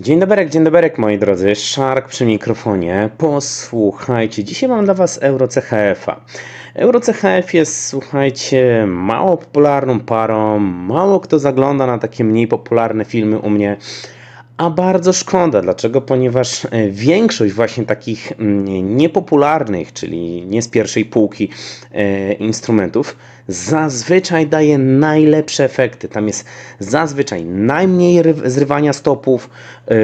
Dzień dobry, dzień dobry, moi drodzy. Szark przy mikrofonie. Posłuchajcie, dzisiaj mam dla Was EuroCHF-a. EuroCHF jest, słuchajcie, mało popularną parą. Mało kto zagląda na takie mniej popularne filmy u mnie. A bardzo szkoda. Dlaczego? Ponieważ e, większość właśnie takich mm, niepopularnych, czyli nie z pierwszej półki e, instrumentów, zazwyczaj daje najlepsze efekty. Tam jest zazwyczaj najmniej ry- zrywania stopów, e,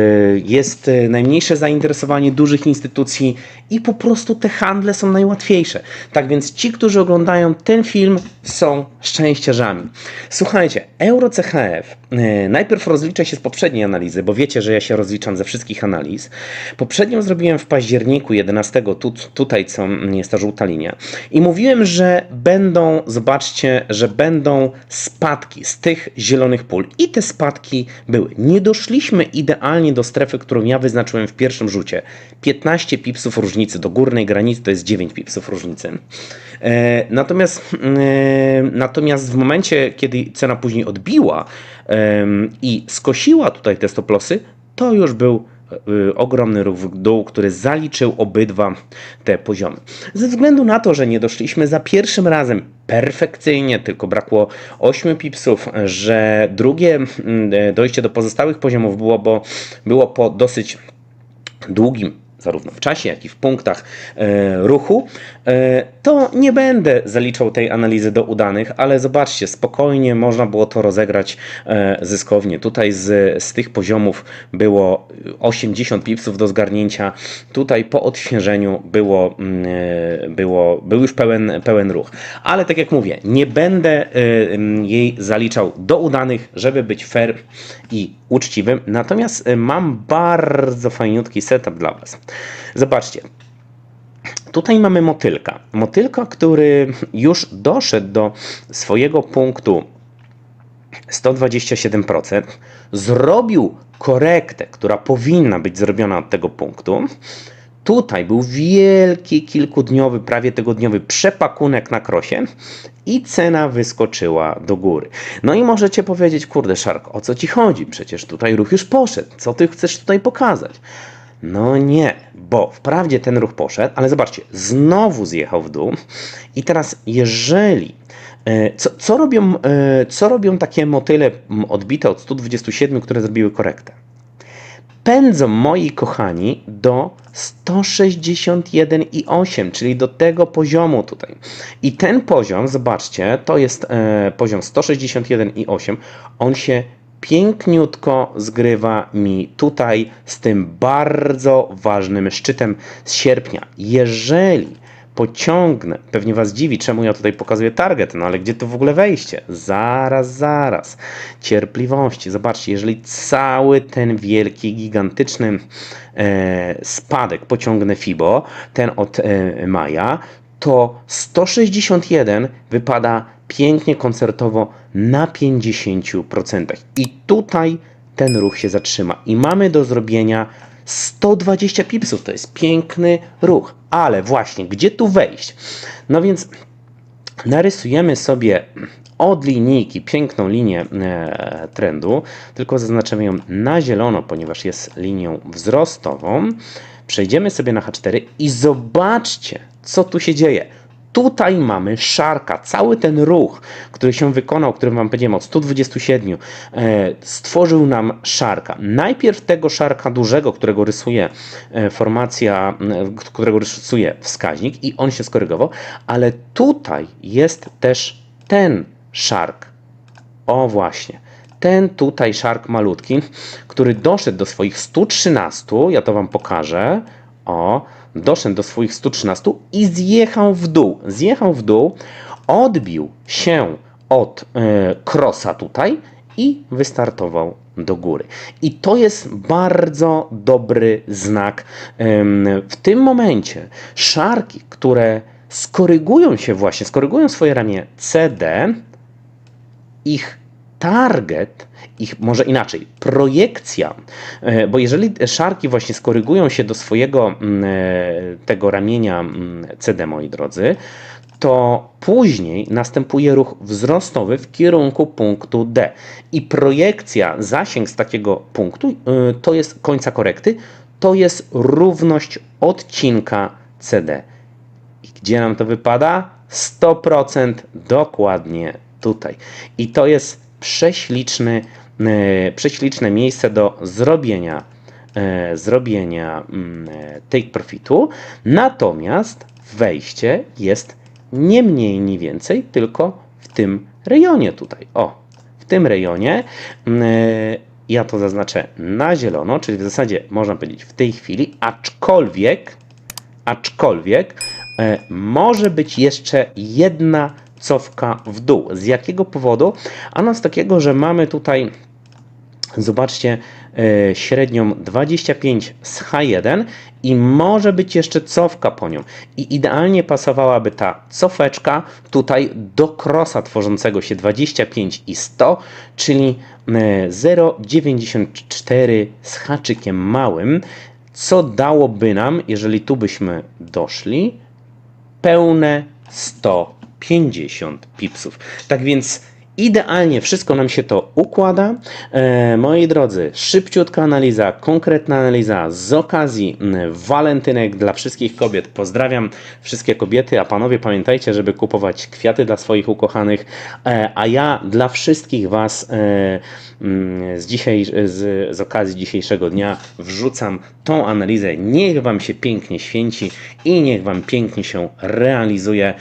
jest e, najmniejsze zainteresowanie dużych instytucji i po prostu te handle są najłatwiejsze. Tak więc ci, którzy oglądają ten film, są szczęściarzami. Słuchajcie, EuroCHF e, najpierw rozliczę się z poprzedniej analizy, bo wiecie, że ja się rozliczam ze wszystkich analiz. Poprzednią zrobiłem w październiku 11, tu, tutaj co jest ta żółta linia. I mówiłem, że będą, zobaczcie, że będą spadki z tych zielonych pól. I te spadki były. Nie doszliśmy idealnie do strefy, którą ja wyznaczyłem w pierwszym rzucie. 15 pipsów różnicy do górnej granicy to jest 9 pipsów różnicy. E, natomiast, e, natomiast w momencie, kiedy cena później odbiła em, i skosiła tutaj te stoplosy, to już był ogromny ruch w dół, który zaliczył obydwa te poziomy. Ze względu na to, że nie doszliśmy za pierwszym razem perfekcyjnie, tylko brakło 8 pipsów, że drugie mm, dojście do pozostałych poziomów było, bo było po dosyć długim zarówno w czasie, jak i w punktach e, ruchu, e, to nie będę zaliczał tej analizy do udanych, ale zobaczcie, spokojnie można było to rozegrać e, zyskownie. Tutaj z, z tych poziomów było 80 pipsów do zgarnięcia, tutaj po odświeżeniu było, mm, było, był już pełen, pełen ruch. Ale tak jak mówię, nie będę mm, jej zaliczał do udanych, żeby być fair i uczciwym. Natomiast mam bardzo fajniutki setup dla Was. Zobaczcie. Tutaj mamy motylka. Motylka, który już doszedł do swojego punktu 127%, zrobił korektę, która powinna być zrobiona od tego punktu. Tutaj był wielki, kilkudniowy, prawie tygodniowy przepakunek na krosie i cena wyskoczyła do góry. No i możecie powiedzieć, kurde Szark, o co ci chodzi? Przecież tutaj ruch już poszedł. Co ty chcesz tutaj pokazać? No nie, bo wprawdzie ten ruch poszedł, ale zobaczcie, znowu zjechał w dół i teraz jeżeli e, co, co, robią, e, co robią takie motyle odbite od 127, które zrobiły korektę? Pędzą, moi kochani, do 161,8, czyli do tego poziomu tutaj. I ten poziom, zobaczcie, to jest e, poziom 161,8. On się piękniutko zgrywa mi tutaj z tym bardzo ważnym szczytem z sierpnia. Jeżeli pociągnę, pewnie Was dziwi, czemu ja tutaj pokazuję target, no ale gdzie to w ogóle wejście? Zaraz, zaraz. Cierpliwości. Zobaczcie, jeżeli cały ten wielki, gigantyczny e, spadek pociągnę FIBO, ten od e, maja, to 161 wypada pięknie koncertowo na 50%. I tutaj ten ruch się zatrzyma. I mamy do zrobienia 120 pipsów. To jest piękny ruch. Ale właśnie, gdzie tu wejść? No więc narysujemy sobie od linijki piękną linię e, trendu, tylko zaznaczymy ją na zielono, ponieważ jest linią wzrostową. Przejdziemy sobie na H4 i zobaczcie, co tu się dzieje. Tutaj mamy szarka, cały ten ruch, który się wykonał, który wam powiedziałem od 127, e, stworzył nam szarka. Najpierw tego szarka dużego, którego rysuje e, formacja, e, którego rysuje wskaźnik i on się skorygował, ale tutaj jest też ten szark. O właśnie. Ten tutaj szark malutki, który doszedł do swoich 113, ja to wam pokażę. O, doszedł do swoich 113 i zjechał w dół. Zjechał w dół, odbił się od e, krosa tutaj i wystartował do góry. I to jest bardzo dobry znak. W tym momencie szarki, które skorygują się właśnie, skorygują swoje ramię CD, ich target, ich może inaczej, projekcja, e, bo jeżeli szarki właśnie skorygują się do swojego mm, e, tego ramienia mm, CD, moi drodzy, to później następuje ruch wzrostowy w kierunku punktu D. I projekcja, zasięg z takiego punktu y, to jest końca korekty, to jest równość odcinka CD. I gdzie nam to wypada? 100% dokładnie tutaj. I to jest prześliczny, e, prześliczne miejsce do zrobienia, e, zrobienia mm, e, take profitu. Natomiast wejście jest nie mniej, nie więcej, tylko w tym rejonie tutaj. O, w tym rejonie. mm, Ja to zaznaczę na zielono, czyli w zasadzie można powiedzieć w tej chwili, aczkolwiek aczkolwiek może być jeszcze jedna cofka w dół. Z jakiego powodu? Ano z takiego, że mamy tutaj Zobaczcie e, średnią 25 z H1 i może być jeszcze cofka po nią. I idealnie pasowałaby ta cofeczka tutaj do krosa tworzącego się 25 i 100, czyli e, 0,94 z haczykiem małym, co dałoby nam, jeżeli tu byśmy doszli, pełne 150 pipsów. Tak więc idealnie wszystko nam się to układa. E, moi drodzy, szybciutka analiza, konkretna analiza z okazji walentynek dla wszystkich kobiet. Pozdrawiam wszystkie kobiety, a panowie pamiętajcie, żeby kupować kwiaty dla swoich ukochanych, e, a ja dla wszystkich was e, z, dzisiaj, z, z okazji dzisiejszego dnia wrzucam tą analizę. Niech Wam się pięknie święci i niech Wam pięknie się realizuje.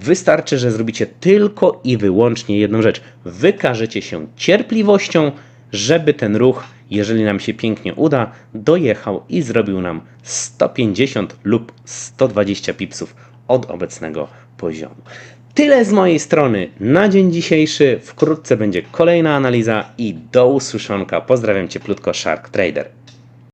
Wystarczy, że zrobicie tylko i wyłącznie jedną rzecz. Wykażecie się cierpliwością, żeby ten ruch, jeżeli nam się pięknie uda, dojechał i zrobił nam 150 lub 120 pipsów od obecnego poziomu. Tyle z mojej strony na dzień dzisiejszy. Wkrótce będzie kolejna analiza i do usłyszonka. Pozdrawiam cieplutko Shark Trader.